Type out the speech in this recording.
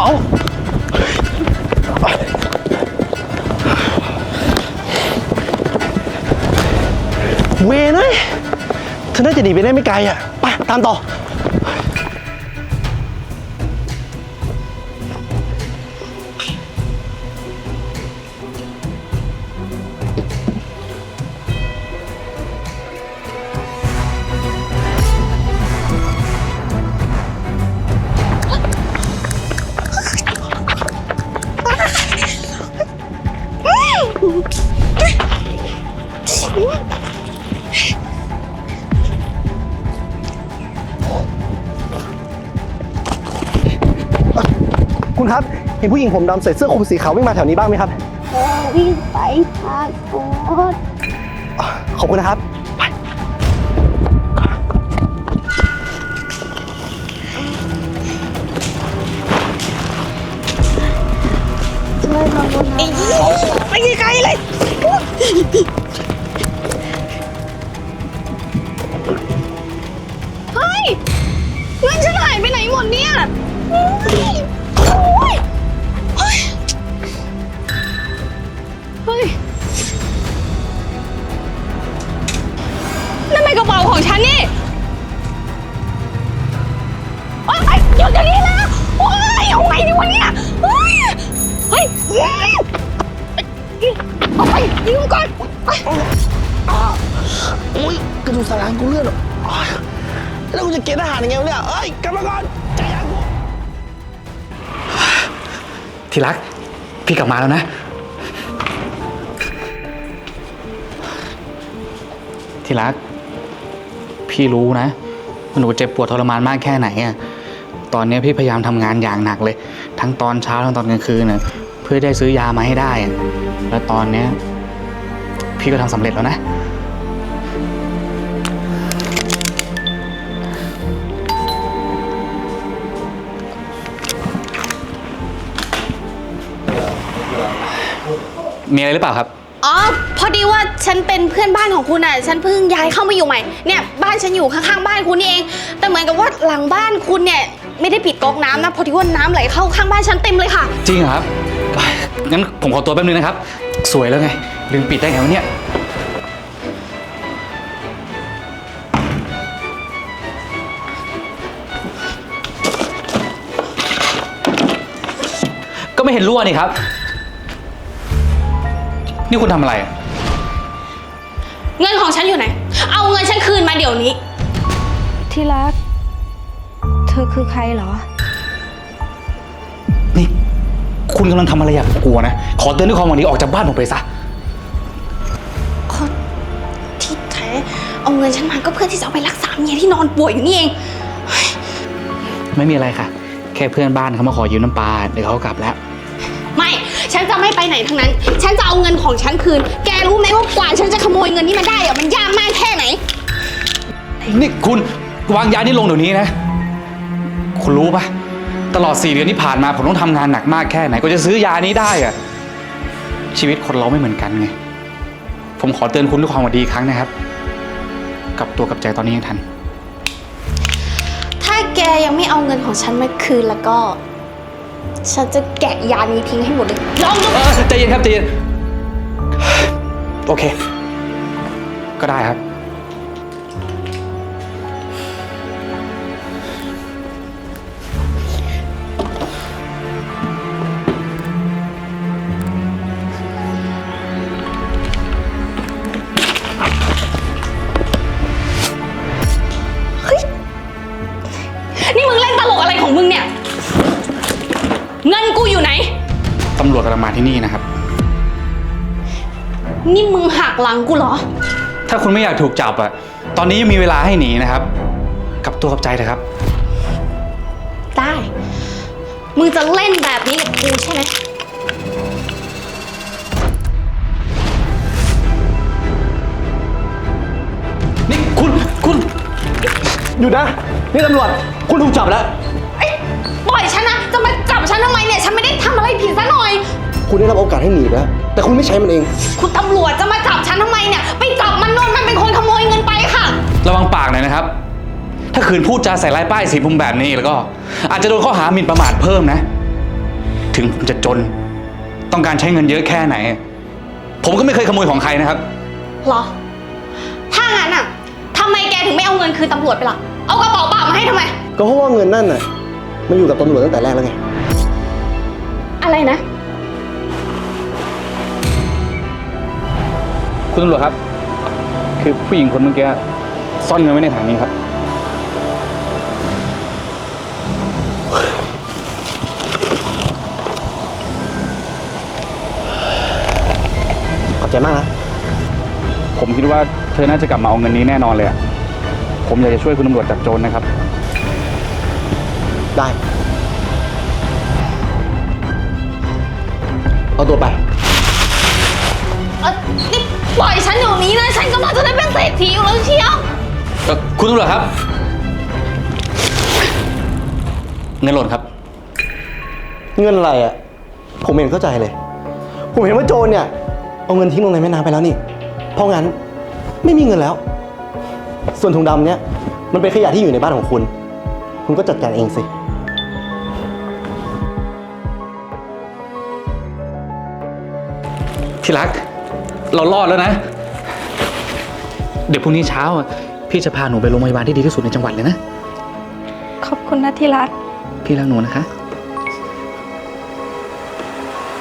เป๋า เวนะเธอน่าจะหนีไปได้ไม่ไกลอะ ไป ตามต่อ คุณครับ เห็นผู้หญิงผมดำใส่เสื้อคลุมสีขาววิ่งมาแถวนี้บ้างไหมครับเธอวิ่งไปทางโน้นขอบคุณนะครับไปช่วยมาบนนั้นไปไกลๆเลยเฮ้ยเงินฉันหายไปไหนหมดเนี่ยโอ้ยโอ้ย วะเนี่ยเฮ้ยเฮ้ยเฮ้ยเอาไปยิงก่อนไปอุ้ยกระดูกสันหลังกูเลื่อนอะอ้ายแล้วกูจะเกณฑ์ทหารยังไงวะเนี่ยเอ้ยกลับมาก่อนใจเย็นกูที่รัก พี่กลับมาแล้วนะ ที่รัก พี่รู้นะว่าหนูเจ็บปวดทรมานมากแค่ไหนอะ ตอนนี้พี่พยายามทำงานอย่างหนักเลย ทั้งตอนเช้าทั้งตอนกลางคืนนะเพื่อได้ซื้อยามาให้ได้ แล้วตอนเนี้ยพี่ก็ทำสำเร็จแล้วนะ มีอะไรหรือเปล่าครับ อ๋อ พอดีว่าฉันเป็นเพื่อนบ้านของคุณอะ ฉันเพิ่งย้ายเข้ามาอยู่ใหม่ เนี่ย บ้านฉันอยู่ข้างๆบ้านคุณนี่เอง แต่เหมือนกับว่าหลังบ้านคุณเนี่ย ไม่ได้ปิดก๊อกน้ำนะพอดีว่าน้ำไหลเข้าข้างบ้านฉันเต็มเลยค่ะ จริงเหรอครับ งั้นผมขอตัวแป๊บนึงนะครับ สวยแล้วไง ลืมปิดได้ไงวะเนี่ย ก็ไม่เห็นรั่วนี่ครับ นี่คุณทำอะไรอะเงินของฉันอยู่ไหน เอาเงินฉันคืนมาเดี๋ยวนี้ ที่รัก เธอคือใครเหรอ นี่ คุณกำลังทำอะไรอย่างผมกลัวนะ ขอเตือนด้วยความหวังดีออกจากบ้านผมไปซะเขาที่แท้เอาเงินฉันมาก็เพื่อที่จะเอาไปรักษาเมียที่นอนป่วยอยู่นี่เอง ไม่มีอะไรค่ะ แค่เพื่อนบ้านเขามาขอยืมน้ำปลาเดี๋ยวเขาก็กลับแล้ว ไม่ ฉันจะไม่ไปไหนทั้งนั้น ฉันจะเอาเงินของฉันคืน แกรู้ไหมว่ากว่าฉันจะขโมยเงินนี้มาได้อะมันยากมากแค่ไหน นี่คุณวางยานี่ลงเดี๋ยวนี้นะ คุณรู้ปะตลอดสี่เดือนที่ผ่านมาผมต้องทำงานหนักมากแค่ไหนก็จะซื้อยานี้ได้อะชีวิตคนเราไม่เหมือนกันไง ผมขอเตือนคุณด้วยความหวังดีอีกครั้งนะครับ กลับตัวกลับใจตอนนี้ยังทัน ถ้าแกยังไม่เอาเงินของฉันมาคืนแล้วก็ ฉันจะแกะยานี้ทิ้งให้หมดเลยลองดู เออใจเย็นครับใจเย็น โอเค ก็ได้ครับำรวจกำลังมาที่นี่นะครับ นี่มึงหักหลังกูเหรอ ถ้าคุณไม่อยากถูกจับอะตอนนี้ยังมีเวลาให้หนีนะครับ กลับตัวกลับใจเถอะครับ ได้ มึงจะเล่นแบบนี้กับกูใช่ไหม นี่คุณคุณหยุดนะ นี่ตำรวจ คุณถูกจับแล้วเอ้ยปล่อยฉันนะ จะมาจับฉันทำไมเนี่ย ฉันไม่ได้ทำอะไรผิดซะหน่อย คุณได้รับโอกาสให้หนีแล้ว แต่คุณไม่ใช้มันเอง คุณตำรวจจะมาจับฉันทำไมเนี่ย ไปจับมันนนมันเป็นคนขโมยเงินไปค่ะ ระวังปากหน่อยนะครับ ถ้าขืนพูดจาใส่ร้ายป้ายสีผมแบบนี้แล้วก็ อาจจะโดนข้อหาหมิ่นประมาทเพิ่มนะ ถึงผมจะจน ต้องการใช้เงินเยอะแค่ไหน ผมก็ไม่เคยขโมยของใครนะครับ เหรอ ถ้างั้นอะทำไมแกถึงไม่เอาเงินคืนตำรวจไปล่ะ เอากระเป๋าเปล่ามาให้ทำไม ก็เพราะว่าเงินนั่นน่ะ มันอยู่กับตำรวจตั้งแต่แรกแล้วไง อะไรนะ คุณตำรวจครับ คือผู้หญิงคนเมื่อกี้ซ่อนเงินไว้ในถังนี้ครับ ขอบใจมากนะ ผมคิดว่าเธอน่าจะกลับมาเอาเงินนี้แน่นอนเลยอะผมอยากจะช่วยคุณตำรวจจับโจรนะครับ ได้ เอาตัวไป เออนี่ปล่อยฉันเดี๋ยวนี้นะ ฉันกำลังจะได้เป็นเศรษฐีอยู่แล้วเชียว เอ่อคุณตำรวจครับ เงินหล่นครับ เงินอะไรอะ ผมเห็นเข้าใจเลย ผมเห็นว่าโจรเนี่ย เอาเงินทิ้งลงในแม่น้ำไปแล้วนี่ เพราะงั้นไม่มีเงินแล้ว ส่วนถุงดำเนี่ย มันเป็นขยะที่อยู่ในบ้านของคุณ คุณก็จัดการเองสิ ที่รัก เรารอดแล้วนะ เดี๋ยวพรุ่งนี้เช้าอะพี่จะพาหนูไปโรงพยาบาลที่ดีที่สุดในจังหวัดเลยนะ ขอบคุณนะที่รัก พี่รักหนูนะคะ